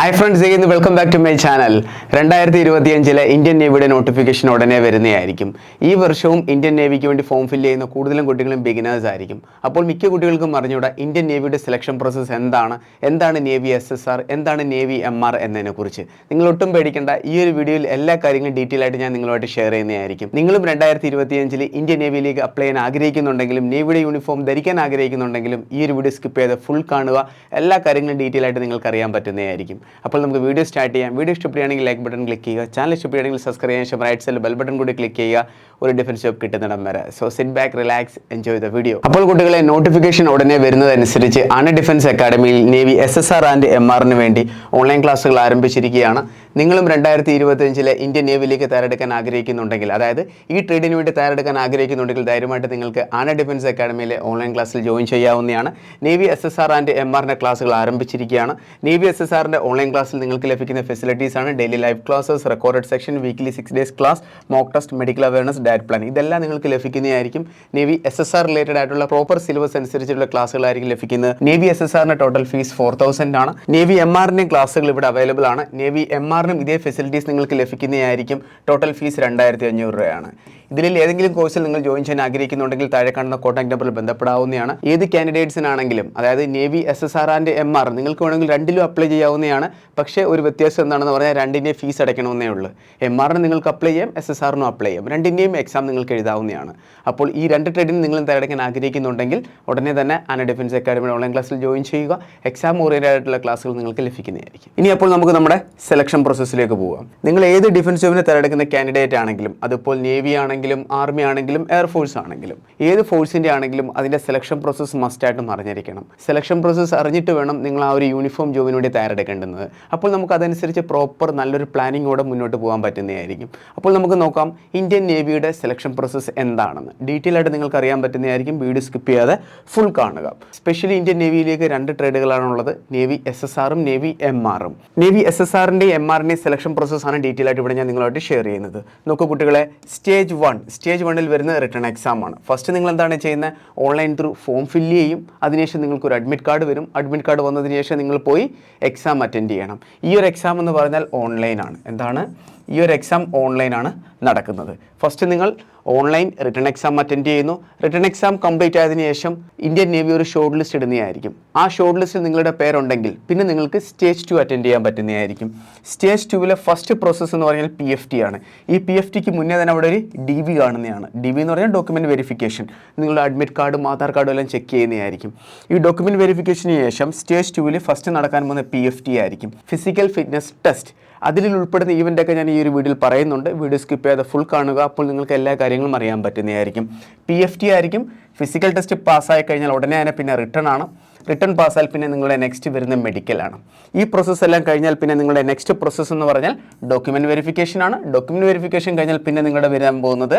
Hi friends ഇന്ന് welcome back to my channel രണ്ടായിരത്തി ഇരുപത്തിയഞ്ചിലെ ഇന്ത്യൻ നേവിയുടെ നോട്ടിഫിക്കേഷൻ ഉടനെ വരുന്നതായിരിക്കും. ഈ വർഷവും ഇന്ത്യൻ നേവിക്ക് വേണ്ടി ഫോം ഫില്ല് ചെയ്യുന്ന കൂടുതലും കുട്ടികളും ബിഗിനേഴ്സ് ആയിരിക്കും. അപ്പോൾ മിക്ക കുട്ടികൾക്കും അറിഞ്ഞൂടാ ഇന്ത്യൻ നേവിയുടെ സെലക്ഷൻ പ്രോസസ്സ് എന്താണ്? എന്താണ് നേവി എസ് എസ് ആർ എന്താണ് നേവി എം ആർ എന്നതിനെക്കുറിച്ച് നിങ്ങൾ ഒട്ടും പേടിക്കേണ്ട. ഈ ഒരു വീഡിയോയിൽ എല്ലാ കാര്യങ്ങളും ഡീറ്റെയിൽ ആയിട്ട് ഞാൻ നിങ്ങളുമായിട്ട് ഷെയർ ചെയ്യുന്നതായിരിക്കും. നിങ്ങളും രണ്ടായിരത്തി ഇരുപത്തിയഞ്ചിൽ ഇന്ത്യൻ നേവിയിലേക്ക് അപ്ലൈ ചെയ്യാൻ ആഗ്രഹിക്കുന്നുണ്ടെങ്കിലും നേവിയുടെ യൂണിഫോം ധരിക്കാൻ ആഗ്രഹിക്കുന്നുണ്ടെങ്കിലും ഈ ഒരു വീഡിയോ സ്കിപ്പ് ചെയ്ത് ഫുൾ കാണുക. എല്ലാ കാര്യങ്ങളും ഡീറ്റെയിൽ ആയിട്ട് നിങ്ങൾക്ക് അറിയാൻ പറ്റുന്നതായിരിക്കും. അപ്പോൾ നമുക്ക് വീഡിയോ സ്റ്റാർട്ട് ചെയ്യാം. വീഡിയോ ഇഷ്ടപ്പെടുകയാണെങ്കിൽ ലൈക്ക് ബട്ടൺ ക്ലിക്ക് ചെയ്യുക. ചാനൽ ഇഷ്ടപ്പെടുകയാണെങ്കിൽ സബ്സ്ക്രൈബ് ചെയ്യാൻ ശേഷം റൈറ്റ് സൈഡിൽ ബെൽ ബട്ടൺ കൂടി ക്ലിക്ക് ചെയ്യുക. ഒരു ഡിഫൻസ് ജോബ് കിട്ടുന്നിടം വരെ. So sit back relax enjoy the video അപ്പോൾ കുട്ടികളെ നോട്ടിഫിക്കേഷൻ ഉടനെ വരുന്നതനുസരിച്ച് അണ defence അക്കാഡമിയിൽ navy S S R and M ആറിന് വേണ്ടി ഓൺലൈൻ ക്ലാസ്സുകൾ ആരംഭിച്ചിരിക്കുകയാണ്. നിങ്ങളും രണ്ടായിരത്തി ഇരുപത്തഞ്ചിലെ ഇന്ത്യൻ നേവിയിലേക്ക് തയ്യാറെടുക്കാൻ ആഗ്രഹിക്കുന്നുണ്ടെങ്കിൽ അതായത് ഈ ട്രേഡിന് വേണ്ടി തയ്യാറെടുക്കാൻ ആഗ്രഹിക്കുന്നുണ്ടെങ്കിൽ ധൈര്യമായിട്ട് നിങ്ങൾക്ക് ആന ഡിഫൻസ് അക്കാഡമിയിലെ ഓൺലൈൻ ക്ലാസ്സിൽ ജോയിൻ ചെയ്യാവുന്നതാണ്. Navy S S R and M ആറിന്റെ ക്ലാസ്സുകൾ ആരംഭിച്ചിരിക്കുകയാണ്. നേവി എസ് എസ് ആറിന്റെ ഓൺലൈൻ ക്ലാസ്സിൽ നിങ്ങൾക്ക് ലഭിക്കുന്ന ഫെസിലിറ്റീസാണ് daily live classes record section weekly six days class mock test medical awareness diet plan ഇതെല്ലാം നിങ്ങൾക്ക് ലഭിക്കുന്നതായിരിക്കും navy S S R related ആയിട്ടുള്ള പ്രോപ്പർ സിലബസ് അനുസരിച്ചുള്ള ക്ലാസ്സുകളായിരിക്കും ലഭിക്കുന്നത്. നേവി എസ് എസ് ആറിന്റെ ടോട്ടൽ ഫീസ് ഫോർ തൗസൻഡ് ആണ്. നേവി എം ആറിന്റെ ക്ലാസ്സുകൾ ഇവിടെ അവൈലബിൾ ആണ്. നേവി എം ആറിനും ഇതേ ഫെസിലിറ്റീസ് നിങ്ങൾക്ക് ലഭിക്കുന്നതായിരിക്കും. ടോട്ടൽ ഫീസ് രണ്ടായിരത്തി അഞ്ഞൂറ് രൂപയാണ്. ഇതിൽ ഏതെങ്കിലും കോഴ്സിൽ നിങ്ങൾ ജോയിൻ ചെയ്യാൻ ആഗ്രഹിക്കുന്നുണ്ടെങ്കിൽ താഴെ കാണുന്ന കോൺടാക്ട് നമ്പറിൽ ബന്ധപ്പെടാവുന്നതാണ് ഏത് കാൻഡിഡേറ്റ്സിനാണെങ്കിലും അതായത് navy S S R and M R നിങ്ങൾക്ക് വേണമെങ്കിൽ രണ്ടിലും അപ്ലൈ ചെയ്യാവുന്നതാണ്. പക്ഷേ ഒരു വ്യത്യാസം എന്താണെന്ന് പറഞ്ഞാൽ രണ്ടിന്റെയും ഫീസ് അടയ്ക്കണമെന്നേ ഉള്ളൂ. എം ആറിന് നിങ്ങൾക്ക് അപ്ലൈ ചെയ്യാം എസ് എസ് ആറിനും അപ്ലൈ ചെയ്യാം. രണ്ടിന്റെയും എക്സാം നിങ്ങൾക്ക് എഴുതാവുന്നതാണ്. അപ്പോൾ ഈ രണ്ട് ട്രേഡിന് നിങ്ങൾ തയ്യാറെടുക്കാൻ ആഗ്രഹിക്കുന്നുണ്ടെങ്കിൽ ഉടനെ തന്നെ ആന ഡിഫൻസ് അക്കാഡമിയുടെ ഓൺലൈൻ ക്ലാസ്സിൽ ജോയിൻ ചെയ്യുക. എക്സാം ഓറിയന്റഡ് ആയിട്ടുള്ള ക്ലാസ്സുകൾ നിങ്ങൾക്ക് ലഭിക്കുന്നതായിരിക്കും. ഇനി അപ്പോൾ നമുക്ക് നമ്മുടെ സെലക്ഷൻ പ്രോസസ്സിലേക്ക് പോകാം നിങ്ങൾ ഏത് ഡിഫൻസ് ജോബിന് തിരഞ്ഞെടുക്കുന്ന കാൻഡിഡേറ്റ് ആണെങ്കിലും അതിപ്പോൾ നേവി ആണെങ്കിലും ആർമി ആണെങ്കിലും എയർഫോഴ്സ് ആണെങ്കിലും ഏത് ഫോഴ്സിന്റെ ആണെങ്കിലും അതിന്റെ സെലക്ഷൻ പ്രോസസ്സ് മസ്റ്റായിട്ടും അറിഞ്ഞിരിക്കണം. സെലക്ഷൻ പ്രോസസ്സ് അറിഞ്ഞിട്ട് വേണം നിങ്ങൾ ആ ഒരു യൂണിഫോം ജോബിന് വേണ്ടി തയ്യാറെടുക്കേണ്ടത്. അപ്പോൾ നമുക്ക് അതനുസരിച്ച് പ്രോപ്പർ നല്ലൊരു പ്ലാനിങ്ങോടെ മുന്നോട്ട് പോകാൻ പറ്റുന്നതായിരിക്കും. അപ്പോൾ നമുക്ക് നോക്കാം ഇന്ത്യൻ നേവിയുടെ സെലക്ഷൻ പ്രോസസ്സ് എന്താണെന്ന്. ഡീറ്റെയിൽ ആയിട്ട് നിങ്ങൾക്ക് അറിയാൻ പറ്റുന്നതായിരിക്കും. വീഡിയോ സ്കിപ്പ് ചെയ്യാതെ ഫുൾ കാണുക. സ്പെഷ്യലി ഇന്ത്യൻ നേവിയിലേക്ക് രണ്ട് ട്രേഡുകളാണുള്ളത് നേവി എസ് എസ് ആറും നേവി എം ആറും നേവി എസ് എസ് ആറിന്റെ എം ആറിന്റെ സെലക്ഷൻ പ്രോസസ്സാണ് ഡീറ്റെയിൽ ആയിട്ട് ഇവിടെ ഞാൻ നിങ്ങളായിട്ട് ഷെയർ ചെയ്യുന്നത്. നോക്കൂ കുട്ടികളെ സ്റ്റേജ് വൺ സ്റ്റേജ് വണ്ണിൽ വരുന്ന റിട്ടേൺ എക്സാം ആണ്. ഫസ്റ്റ് നിങ്ങൾ എന്താണ് ചെയ്യുന്നത് ഓൺലൈൻ ത്രൂ ഫോം ഫില്ല് ചെയ്യും. അതിനുശേഷം നിങ്ങൾക്ക് ഒരു അഡ്മിറ്റ് കാർഡ് വരും. അഡ്മിറ്റ് കാർഡ് വന്നതിന് ശേഷം നിങ്ങൾ പോയി എക്സാം അറ്റൻഡ് ചെയ്യണം. ഈ ഒരു എക്സാം എന്ന് പറഞ്ഞാൽ ഓൺലൈനാണ് എന്താണ്? ഈ ഒരു എക്സാം ഓൺലൈനാണ് നടക്കുന്നത്. ഫസ്റ്റ് നിങ്ങൾ ഓൺലൈൻ റിട്ടേൺ എക്സാം അറ്റൻഡ് ചെയ്യുന്നു. റിട്ടേൺ എക്സാം കംപ്ലീറ്റ് ആയതിനു ശേഷം ഇന്ത്യൻ നേവി ഒരു ഷോർട്ട് ലിസ്റ്റ് ഇടുന്നതായിരിക്കും. ആ ഷോർട്ട് ലിസ്റ്റിൽ നിങ്ങളുടെ പേരുണ്ടെങ്കിൽ പിന്നെ നിങ്ങൾക്ക് സ്റ്റേജ് ടു അറ്റൻഡ് ചെയ്യാൻ പറ്റുന്നതായിരിക്കും. സ്റ്റേജ് ടുവിലെ ഫസ്റ്റ് പ്രോസസ്സ് എന്ന് പറഞ്ഞാൽ പി എഫ് ടി ആണ്. ഈ പി എഫ് ടിക്ക് മുന്നേ തന്നെ അവിടെ ഒരു ഡി വി കാണുന്നതാണ്. ഡി വി എന്ന് പറഞ്ഞാൽ ഡോക്യുമെന്റ് വെരിഫിക്കേഷൻ നിങ്ങളുടെ അഡ്മിറ്റ് കാർഡും ആധാർ കാർഡും എല്ലാം ചെക്ക് ചെയ്യുന്നതായിരിക്കും. ഈ ഡോക്യുമെന്റ് വെരിഫിക്കേഷന് ശേഷം സ്റ്റേജ് ടുവിൽ ഫസ്റ്റ് നടക്കാൻ പോകുന്ന പി എഫ് ടി ആയിരിക്കും. ഫിസിക്കൽ ഫിറ്റ്നസ് ടെസ്റ്റ് അതിൽ ഉൾപ്പെടുന്ന ഈവന്റൊക്കെ ഞാൻ ഈ ഒരു വീഡിയോയിൽ പറയുന്നുണ്ട്. വീഡിയോ സ്കിപ്പ് ചെയ്യാതെ ഫുൾ കാണുക. അപ്പോൾ നിങ്ങൾക്ക് എല്ലാ കാര്യങ്ങളും അറിയാൻ പറ്റുന്നതായിരിക്കും. പി എഫ് ടി ആയിരിക്കും. ഫിസിക്കൽ ടെസ്റ്റ് പാസ്സായി കഴിഞ്ഞാൽ ഉടനെ തന്നെ പിന്നെ റിട്ടേൺ ആണ്. റിട്ടേൺ പാസ്സായാൽ പിന്നെ നിങ്ങളുടെ നെക്സ്റ്റ് വരുന്ന മെഡിക്കലാണ് ഈ പ്രോസസ്സ് എല്ലാം കഴിഞ്ഞാൽ പിന്നെ നിങ്ങളുടെ നെക്സ്റ്റ് പ്രോസസ്സ് എന്ന് പറഞ്ഞാൽ ഡോക്യുമെന്റ് വെരിഫിക്കേഷൻ ആണ്. ഡോക്യുമെന്റ് വെരിഫിക്കേഷൻ കഴിഞ്ഞാൽ പിന്നെ നിങ്ങളുടെ വരാൻ പോകുന്നത്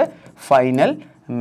ഫൈനൽ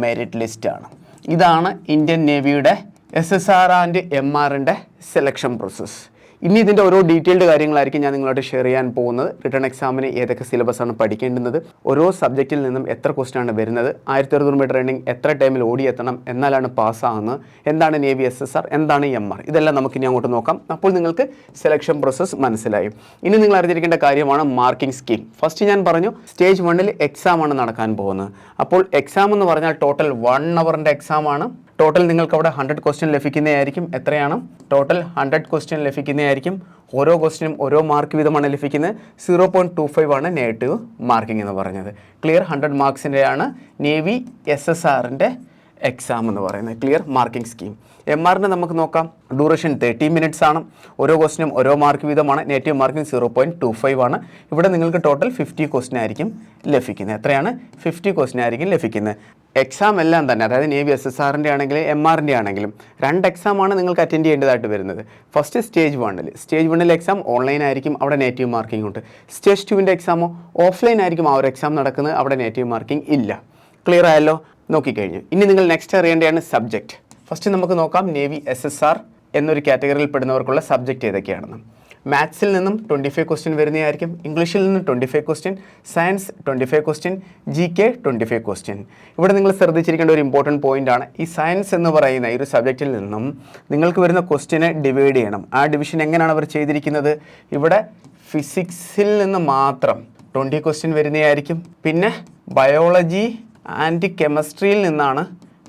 മെറിറ്റ് ആണ്. ഇതാണ് Indian നേവിയുടെ S S R and M ആറിന്റെ സെലക്ഷൻ പ്രോസസ്സ് ഇനി ഇതിന്റെ ഓരോ ഡീറ്റെയിൽഡ് കാര്യങ്ങളായിരിക്കും ഞാൻ നിങ്ങളോട് ഷെയർ ചെയ്യാൻ പോകുന്നത്. റിട്ടേൺ എക്സാമിന് ഏതൊക്കെ സിലബസ് ആണ് പഠിക്കേണ്ടുന്നത് ഓരോ സബ്ജക്റ്റിൽ നിന്നും എത്ര ക്വസ്റ്റൻ ആണ് വരുന്നത് ആയിരത്തി അറുന്നൂറ് മീറ്റർ റണ്ണിങ് എത്ര ടൈമിൽ ഓടിയെത്തണം എന്നാലാണ് പാസ്സാകുന്നത് എന്താണ് നേവി എസ് എസ് ആർ എന്താണ് എം ആർ ഇതെല്ലാം നമുക്ക് ഇനി അങ്ങോട്ട് നോക്കാം. അപ്പോൾ നിങ്ങൾക്ക് സെലക്ഷൻ പ്രോസസ്സ് മനസ്സിലായി. ഇനി നിങ്ങൾ അറിഞ്ഞിരിക്കേണ്ട കാര്യമാണ് മാർക്കിംഗ് സ്കീം ഫസ്റ്റ് ഞാൻ പറഞ്ഞു സ്റ്റേജ് വണ്ണിൽ എക്സാമാണ് നടക്കാൻ പോകുന്നത്. അപ്പോൾ എക്സാം എന്ന് പറഞ്ഞാൽ ടോട്ടൽ വൺ അവറിന്റെ എക്സാമാണ് ടോട്ടൽ നിങ്ങൾക്ക് അവിടെ ഹൺഡ്രഡ് ക്വസ്റ്റ്യൻ ലഭിക്കുന്നതായിരിക്കും. എത്രയാണ്? ടോട്ടൽ ഹൺഡ്രഡ് ക്വസ്റ്റ്യൻ ലഭിക്കുന്നതായിരിക്കും. ഓരോ ക്വസ്റ്റിനും ഓരോ മാർക്ക് വീതമാണ് ലഭിക്കുന്നത്. സീറോ പോയിന്റ് ടു ഫൈവ് ആണ് നെഗറ്റീവ് മാർക്കിംഗ് എന്ന് പറഞ്ഞത്. ക്ലിയർ ഹൺഡ്രഡ് മാർക്സിന്റെയാണ് നേവി എസ് എസ് ആറിന്റെ എക്സാം എന്ന് പറയുന്നത്. ക്ലിയർ മാർക്കിംഗ് സ്കീം എം ആറിന് നമുക്ക് നോക്കാം. ഡ്യൂറേഷൻ തേർട്ടി മിനിറ്റ്സ് ആണ്. ഓരോ ക്വസ്റ്റിനും ഓരോ മാർക്ക് വീതമാണ്. Negative marking zero point two five ആണ്. ഇവിടെ നിങ്ങൾക്ക് ടോട്ടൽ ഫിഫ്റ്റി ക്വസ്റ്റിൻ ആയിരിക്കും ലഭിക്കുന്നത്. എത്രയാണ്? ഫിഫ്റ്റി ക്വസ്റ്റിൻ ആയിരിക്കും ലഭിക്കുന്നത്. എക്സാം എല്ലാം തന്നെ അതായത് നേവി എസ് എസ് ആറിന്റെ ആണെങ്കിലും എം ആറിന്റെ ആണെങ്കിലും രണ്ട് എക്സാമാണ് നിങ്ങൾക്ക് അറ്റൻഡ് ചെയ്യേണ്ടതായിട്ട് വരുന്നത്. ഫസ്റ്റ് സ്റ്റേജ് വണ്ണിൽ സ്റ്റേജ് വണ്ണിൽ എക്സാം ഓൺലൈൻ ആയിരിക്കും. അവിടെ നെഗറ്റീവ് മാർക്കിംഗ് ഉണ്ട്. സ്റ്റേജ് ടുവിന്റെ എക്സാമോ ഓഫ്ലൈൻ ആയിരിക്കും ആ ഒരു എക്സാം നടക്കുന്നത്. അവിടെ നെഗറ്റീവ് മാർക്കിംഗ് ഇല്ല. ക്ലിയർ ആയല്ലോ? നോക്കിക്കഴിഞ്ഞു. ഇനി നിങ്ങൾ നെക്സ്റ്റ് അറിയേണ്ടതാണ് സബ്ജക്റ്റ് ഫസ്റ്റ് നമുക്ക് നോക്കാം നേവി എസ് എസ് ആർ എന്നൊരു കാറ്റഗറിയിൽ പെടുന്നവർക്കുള്ള സബ്ജക്റ്റ് ഏതൊക്കെയാണെന്ന്. മാത്സിൽ നിന്നും ട്വന്റി ഫൈവ് ക്വസ്റ്റ്യൻ വരുന്നതായിരിക്കും ഇംഗ്ലീഷിൽ നിന്നും twenty five question science twenty five question G K twenty five question ഇവിടെ നിങ്ങൾ ശ്രദ്ധിച്ചിരിക്കേണ്ട ഒരു ഇമ്പോർട്ടന്റ് ആണ്. ഈ സയൻസ് എന്ന് പറയുന്ന ഈ ഒരു സബ്ജക്റ്റിൽ നിന്നും നിങ്ങൾക്ക് വരുന്ന ക്വസ്റ്റ്യനെ ഡിവൈഡ് ചെയ്യണം. ആ ഡിവിഷൻ എങ്ങനെയാണ് അവർ ചെയ്തിരിക്കുന്നത്? ഇവിടെ ഫിസിക്സിൽ നിന്ന് മാത്രം ട്വന്റി ക്വസ്റ്റ്യൻ വരുന്നതായിരിക്കും. പിന്നെ ബയോളജി ആൻഡ് കെമിസ്ട്രിയിൽ നിന്നാണ്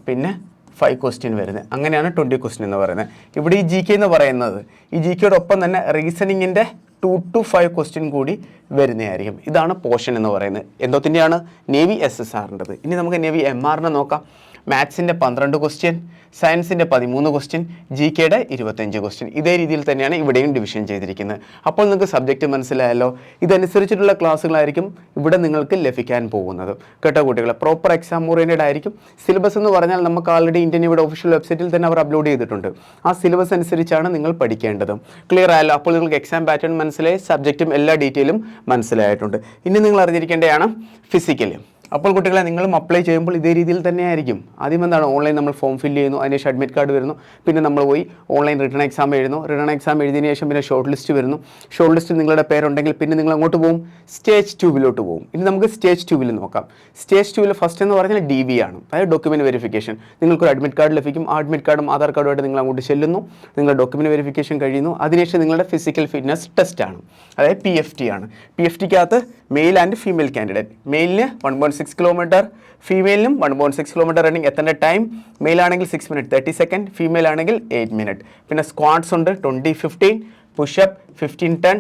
പിന്നെ ഫൈവ് ക്വസ്റ്റ്യൻ വരുന്നത്. അങ്ങനെയാണ് ട്വന്റി ക്വസ്റ്റ്യൻ എന്ന് പറയുന്നത്. ഇവിടെ ഈ ജി കെ എന്ന് പറയുന്നത് ഈ ജി കെയോടൊപ്പം തന്നെ റീസണിങ്ങിന്റെ ടു ടു ഫൈവ് ക്വസ്റ്റ്യൻ കൂടി വരുന്നതായിരിക്കും. ഇതാണ് പോർഷൻ എന്ന് പറയുന്നത്. എന്തോത്തിന്റെയാണ് നേവി എസ് എസ് ആറിന്റെത് ഇനി നമുക്ക് നേവി എം ആറിനെ നോക്കാം. മാത്സിന്റെ പന്ത്രണ്ട് ക്വസ്റ്റ്യൻ സയൻസിന്റെ പതിമൂന്ന് ക്വസ്റ്റ്യൻ ജി കെയുടെ ഇരുപത്തഞ്ച് ക്വസ്റ്റ്യൻ ഇതേ രീതിയിൽ തന്നെയാണ് ഇവിടെയും ഡിവിഷൻ ചെയ്തിരിക്കുന്നത്. അപ്പോൾ നിങ്ങൾക്ക് സബ്ജക്റ്റ് മനസ്സിലായല്ലോ? ഇതനുസരിച്ചിട്ടുള്ള ക്ലാസ്സുകളായിരിക്കും ഇവിടെ നിങ്ങൾക്ക് ലഭിക്കാൻ പോകുന്നത്. കേട്ടോ കുട്ടികളെ? പ്രോപ്പർ എക്സാം ഓറിയന്റഡ് ആയിരിക്കും. സിലബസ് എന്ന് പറഞ്ഞാൽ നമുക്ക് ആൾറെഡി ഇന്ത്യൻ ഇവിടെ ഒഫീഷ്യൽ വെബ്സൈറ്റിൽ തന്നെ അവർ അപ്ലോഡ് ചെയ്തിട്ടുണ്ട്. ആ സിലബസ് അനുസരിച്ചാണ് നിങ്ങൾ പഠിക്കേണ്ടത്. ക്ലിയർ ആയല്ലോ? അപ്പോൾ നിങ്ങൾക്ക് എക്സാം പാറ്റേൺ മനസ്സിലായി സബ്ജക്റ്റും എല്ലാ ഡീറ്റെയിലും മനസ്സിലായിട്ടുണ്ട്. ഇനി നിങ്ങൾ അറിഞ്ഞിരിക്കേണ്ടതാണ് ഫിസിക്കൽ അപ്പോൾ കുട്ടികളെ നിങ്ങളും അപ്ലൈ ചെയ്യുമ്പോൾ ഇതേ രീതിയിൽ തന്നെ ആയിരിക്കും ആദ്യം എന്താണ് ഓൺലൈൻ നമ്മൾ ഫോം ഫില്ല് ചെയ്യുന്നു അതിനുശേഷം അഡ്മിറ്റ് കാർഡ് വരുന്നു. പിന്നെ നമ്മൾ പോയി ഓൺലൈൻ റിട്ടേൺ എക്സാം എഴുതുന്നു. റിട്ടേൺ എക്സാം എഴുതിയതിനു ശേഷം പിന്നെ ഷോർട്ട് ലിസ്റ്റ് വരുന്നു. ഷോർട്ട് ലിസ്റ്റ് നിങ്ങളുടെ പേരുണ്ടെങ്കിൽ പിന്നെ നിങ്ങൾ അങ്ങോട്ട് പോകും? സ്റ്റേജ് ട്യൂബിലോട്ട് പോകും. ഇനി നമുക്ക് സ്റ്റേജ് ട്യൂബിൽ നോക്കാം. സ്റ്റേജ് ട്യൂബിൽ ഫസ്റ്റ് എന്ന് പറഞ്ഞാൽ ഡി വി ആണ്. അതായത് ഡോക്യുമെന്റ് വെരിഫിക്കേഷൻ നിങ്ങൾക്കൊരു അഡ്മിറ്റ് കാർഡ് ലഭിക്കും. ആ അഡ്മിറ്റ് കാർഡും ആധാർ കാർഡുമായിട്ട് നിങ്ങൾ അങ്ങോട്ട് ചെല്ലുന്നു. നിങ്ങളുടെ ഡോക്യുമെന്റ് വെരിഫിക്കേഷൻ കഴിയുന്നു. അതിനുശേഷം നിങ്ങളുടെ ഫിസിക്കൽ ഫിറ്റ്നസ് ടെസ്റ്റ് ആണ്. അതായത് പി എഫ് ടി ആണ്. പി എഫ് ടിക്കകത്ത് മെയിൽ ആൻഡ് ഫീമെയിൽ കാൻഡിഡേറ്റ് മെയിലിന് one point six kilometre ഫീമെയിലിനും one point six kilometre running എത്തേണ്ട ടൈം മെയിൽ ആണെങ്കിൽ six minute thirty second female ആണെങ്കിൽ എയ്റ്റ് മിനിറ്റ് പിന്നെ സ്ക്വാഡ്സ് ഉണ്ട് twenty fifteen pushup fifteen ten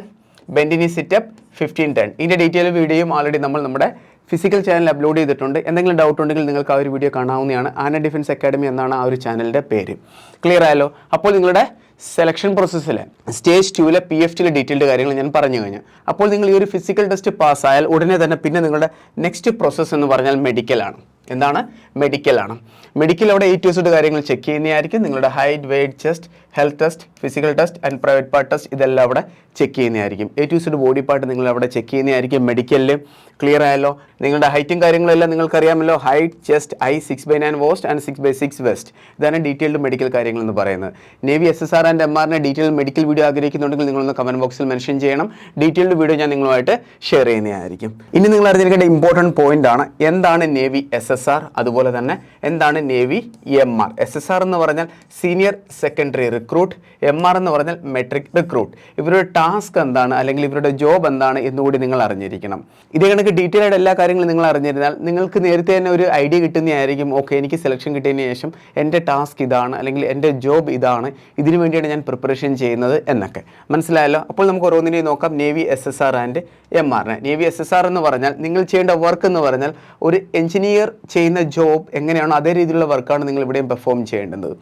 bend knee situp fifteen ten ഇതിന്റെ detail വീഡിയോയും already നമ്മൾ നമ്മുടെ physical channel upload ചെയ്തിട്ടുണ്ട്. എന്തെങ്കിലും ഡൗട്ട് ഉണ്ടെങ്കിൽ നിങ്ങൾക്ക് ആ ഒരു വീഡിയോ കാണാവുന്നതാണ്. ആന ഡിഫൻസ് അക്കാഡമി എന്നാണ് ആ ഒരു ചാനലിന്റെ പേര്. ക്ലിയർ ആയല്ലോ? അപ്പോൾ നിങ്ങളുടെ സെലക്ഷൻ പ്രോസസ്സിൽ സ്റ്റേജ് ടുവിലെ പി എഫ് ടിയിലെ ഡീറ്റെയിൽഡ് കാര്യങ്ങൾ ഞാൻ പറഞ്ഞു കഴിഞ്ഞു. അപ്പോൾ നിങ്ങൾ ഈ ഒരു ഫിസിക്കൽ ടെസ്റ്റ് പാസ്സായാൽ ഉടനെ തന്നെ പിന്നെ നിങ്ങളുടെ നെക്സ്റ്റ് പ്രോസസ്സ് എന്ന് പറഞ്ഞാൽ മെഡിക്കലാണ് എന്താണ്? മെഡിക്കലാണ് മെഡിക്കൽ അവിടെ എ ടു എസ് കാര്യങ്ങൾ ചെക്ക് ചെയ്യുന്നതായിരിക്കും. നിങ്ങളുടെ height weight chest health test physical test and private part test ഇതെല്ലാം അവിടെ ചെക്ക് ചെയ്യുന്നതായിരിക്കും. A to S body part നിങ്ങൾ അവിടെ ചെക്ക് ചെയ്യുന്നതായിരിക്കും മെഡിക്കലിൽ ക്ലിയർ ആയല്ലോ? നിങ്ങളുടെ ഹൈറ്റും കാര്യങ്ങളെല്ലാം നിങ്ങൾക്കറിയാമല്ലോ. Height chest eye six by nine worst and six by six best ഇതാണ് ഡീറ്റെയിൽഡ് മെഡിക്കൽ കാര്യങ്ങൾ എന്ന് പറയുന്നത്. Navy S S R and M ആറിന്റെ ഡീറ്റെയിൽ മെഡിക്കൽ വീഡിയോ ആഗ്രഹിക്കുന്നുണ്ടെങ്കിൽ നിങ്ങളൊന്ന് കമന്റ് ബോക്സിൽ മെൻഷൻ ചെയ്യണം. ഡീറ്റെയിൽഡ് വീഡിയോ ഞാൻ നിങ്ങളുമായിട്ട് ഷെയർ ചെയ്യുന്നതായിരിക്കും. ഇനി നിങ്ങൾ അറിഞ്ഞിരിക്കേണ്ട ഇമ്പോർട്ടന്റ് പോയിന്റ് ആണ്. എന്താണ് നേവി എസ് എസ് ആർ അതുപോലെ തന്നെ എന്താണ് Navy M R S S R എന്ന് പറഞ്ഞാൽ senior secondary recruit M R എന്ന് പറഞ്ഞാൽ മെട്രിക് റിക്രൂട്ട് ഇവരുടെ ടാസ്ക് എന്താണ് അല്ലെങ്കിൽ ഇവരുടെ ജോബ് എന്താണ് എന്നുകൂടി നിങ്ങൾ അറിഞ്ഞിരിക്കണം. ഇതേ കണക്ക് ഡീറ്റെയിൽ ആയിട്ട് എല്ലാ കാര്യങ്ങളും നിങ്ങൾ അറിഞ്ഞിരുന്നാൽ നിങ്ങൾക്ക് നേരത്തെ തന്നെ ഒരു ഐഡിയ കിട്ടുന്നതായിരിക്കും ഓക്കെ എനിക്ക് സെലക്ഷൻ കിട്ടിയതിന് ശേഷം എന്റെ ടാസ്ക് ഇതാണ് അല്ലെങ്കിൽ എന്റെ ജോബ് ഇതാണ് ഇതിനു വേണ്ടിയാണ് ഞാൻ പ്രിപ്പറേഷൻ ചെയ്യുന്നത് എന്നൊക്കെ. മനസ്സിലായല്ലോ? അപ്പോൾ നമുക്ക് ഓരോന്നിനെയും നോക്കാം. Navy S S R and M ആറിനെ നേവി എസ് എസ് ആർ എന്ന് പറഞ്ഞാൽ നിങ്ങൾ ചെയ്യേണ്ട വർക്ക് എന്ന് പറഞ്ഞാൽ ഒരു എഞ്ചിനീയർ ചെയ്യുന്ന ജോബ് എങ്ങനെയാണോ അതേ രീതിയിലുള്ള വർക്കാണ് നിങ്ങൾ ഇവിടെയും പെർഫോം ചെയ്യേണ്ടത്.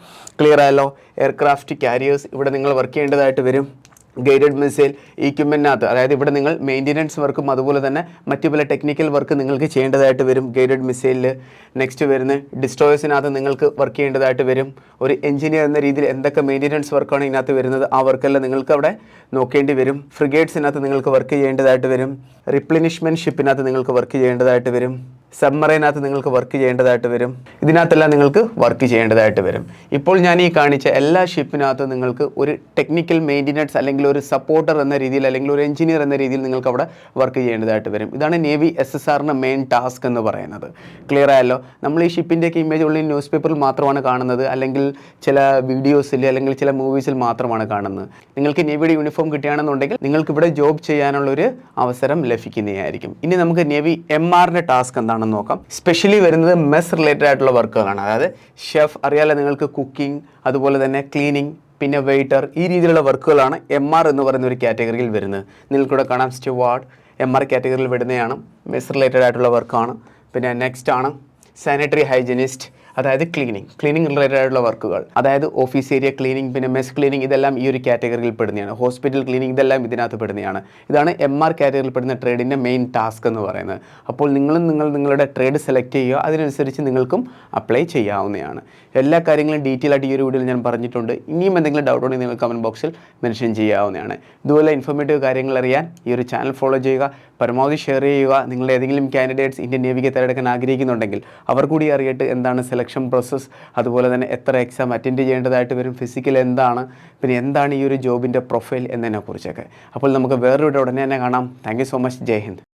ക്ലിയർ ആയല്ലോ? എയർക്രാഫ്റ്റ് കാരിയേഴ്സ് ഇവിടെ നിങ്ങൾ വർക്ക് ചെയ്യേണ്ടതായിട്ട് വരും. ഗൈഡഡ് മിസൈൽ ഈക്യുപ്മെന്റിനകത്ത് അതായത് ഇവിടെ നിങ്ങൾ മെയിന്റനൻസ് വർക്കും അതുപോലെ തന്നെ മറ്റു പല ടെക്നിക്കൽ വർക്ക് നിങ്ങൾക്ക് ചെയ്യേണ്ടതായിട്ട് വരും. ഗൈഡഡ് മിസൈലിൽ നെക്സ്റ്റ് വരുന്ന ഡിസ്ട്രോയേഴ്സിനകത്ത് നിങ്ങൾക്ക് വർക്ക് ചെയ്യേണ്ടതായിട്ട് വരും. ഒരു എഞ്ചിനീയർ എന്ന രീതിയിൽ എന്തൊക്കെ മെയിന്റനൻസ് വർക്കാണ് ഇതിനകത്ത് വരുന്നത് ആ വർക്കെല്ലാം നിങ്ങൾക്ക് അവിടെ നോക്കേണ്ടി വരും. ഫ്രിഗേറ്റ്സിനകത്ത് നിങ്ങൾക്ക് വർക്ക് ചെയ്യേണ്ടതായിട്ട് വരും. റിപ്ലിനിഷ്മെന്റ് ഷിപ്പിനകത്ത് നിങ്ങൾക്ക് വർക്ക് ചെയ്യേണ്ടതായിട്ട് വരും. സബ്മറൈനകത്ത് നിങ്ങൾക്ക് വർക്ക് ചെയ്യേണ്ടതായിട്ട് വരും. ഇതിനകത്തെല്ലാം നിങ്ങൾക്ക് വർക്ക് ചെയ്യേണ്ടതായിട്ട് വരും. ഇപ്പോൾ ഞാൻ ഈ കാണിച്ച എല്ലാ ഷിപ്പിനകത്തും നിങ്ങൾക്ക് ഒരു ടെക്നിക്കൽ മെയിന്റനൻസ് അല്ലെങ്കിൽ ഒരു സപ്പോർട്ടർ എന്ന രീതിയിൽ അല്ലെങ്കിൽ ഒരു എഞ്ചിനീയർ എന്ന രീതിയിൽ നിങ്ങൾക്ക് അവിടെ വർക്ക് ചെയ്യേണ്ടതായിട്ട് വരും. ഇതാണ് നേവി എസ് എസ് ആറിന്റെ മെയിൻ ടാസ്ക് എന്ന് പറയുന്നത്. ക്ലിയർ ആയല്ലോ? നമ്മൾ ഈ ഷിപ്പിന്റെയൊക്കെ ഇമേജ് ഉള്ള ന്യൂസ് പേപ്പറിൽ മാത്രമാണ് കാണുന്നത്. അല്ലെങ്കിൽ ചില വീഡിയോസിൽ അല്ലെങ്കിൽ ചില മൂവീസിൽ മാത്രമാണ് കാണുന്നത്. നിങ്ങൾക്ക് നേവിയുടെ യൂണിഫോം കിട്ടുകയാണെന്നുണ്ടെങ്കിൽ നിങ്ങൾക്ക് ഇവിടെ ജോബ് ചെയ്യാനുള്ളൊരു അവസരം ലഭിക്കുന്നതായിരിക്കും. ഇനി നമുക്ക് നേവി എം ആറിന്റെ ടാസ്ക് എന്താണെന്ന് നോക്കാം. സ്പെഷ്യലി വരുന്നത് മെസ് റിലേറ്റഡ് ആയിട്ടുള്ള വർക്കുകളാണ് അതായത് ഷെഫ് അറിയാലോ നിങ്ങൾക്ക് കുക്കിംഗ് അതുപോലെ തന്നെ ക്ലീനിങ് പിന്നെ വെയിറ്റർ ഈ രീതിയിലുള്ള വർക്കുകളാണ് എം ആർ എന്ന് പറയുന്ന ഒരു കാറ്റഗറിയിൽ വരുന്നത്. നിങ്ങൾക്കിവിടെ കാണാം സ്റ്റുവാർഡ് എം ആർ കാറ്റഗറിയിൽ വരുന്നതാണ് മെസ് റിലേറ്റഡ് ആയിട്ടുള്ള വർക്കാണ് പിന്നെ നെക്സ്റ്റ് ആണ് സാനിറ്ററി ഹൈജനിസ്റ്റ് അതായത് ക്ലീനിങ് ക്ലീനിങ് റിലേറ്റഡ് ആയിട്ടുള്ള വർക്കുകൾ അതായത് ഓഫീസ് ഏരിയ ക്ലീനിങ് പിന്നെ മെസ് ക്ലീനിങ് ഇതെല്ലാം ഈ ഒരു കാറ്റഗറിയിൽ പെടുന്നതാണ് ഹോസ്പിറ്റൽ ക്ലീനിങ് ഇതെല്ലാം ഇതിനകത്ത് പെടുന്നതാണ് ഇതാണ് എം ആർ കാറ്റഗറിയിൽ പെടുന്ന ട്രേഡിന്റെ മെയിൻ ടാസ്ക് എന്ന് പറയുന്നത്. അപ്പോൾ നിങ്ങളും നിങ്ങൾ നിങ്ങളുടെ ട്രേഡ് സെലക്ട് ചെയ്യുക. അതിനനുസരിച്ച് നിങ്ങൾക്കും അപ്ലൈ ചെയ്യാവുന്നതാണ്. എല്ലാ കാര്യങ്ങളും ഡീറ്റെയിൽ ആയിട്ട് ഈ ഒരു വീഡിയോയിൽ ഞാൻ പറഞ്ഞിട്ടുണ്ട്. ഇനിയും എന്തെങ്കിലും ഡൗട്ട് ഉണ്ടെങ്കിൽ നിങ്ങൾ കമന്റ് ബോക്സിൽ മെൻഷൻ ചെയ്യാവുന്നതാണ്. ഇതുപോലെ ഇൻഫോർമേറ്റീവ് കാര്യങ്ങൾ അറിയാൻ ഈ ഒരു ചാനൽ ഫോളോ ചെയ്യുക. പരമാവധി ഷെയർ ചെയ്യുക. നിങ്ങൾ ഏതെങ്കിലും കാൻഡിഡേറ്റ്സ് ഇന്ത്യൻ നേവിക്ക് തിരഞ്ഞെടുക്കാൻ ആഗ്രഹിക്കുന്നുണ്ടെങ്കിൽ അവർ കൂടി അറിയട്ട് എന്താണ് സെലക്ഷൻ പ്രോസസ്സ് അതുപോലെ തന്നെ എത്ര എക്സാം അറ്റൻഡ് ചെയ്യേണ്ടതായിട്ട് വരും ഫിസിക്കൽ എന്താണ് പിന്നെ എന്താണ് ഈ ഒരു ജോബിന്റെ പ്രൊഫൈൽ എന്നതിനെക്കുറിച്ചൊക്കെ. അപ്പോൾ നമുക്ക് വേറൊരു ഉടനെ തന്നെ കാണാം. Thank so much Jai Hind.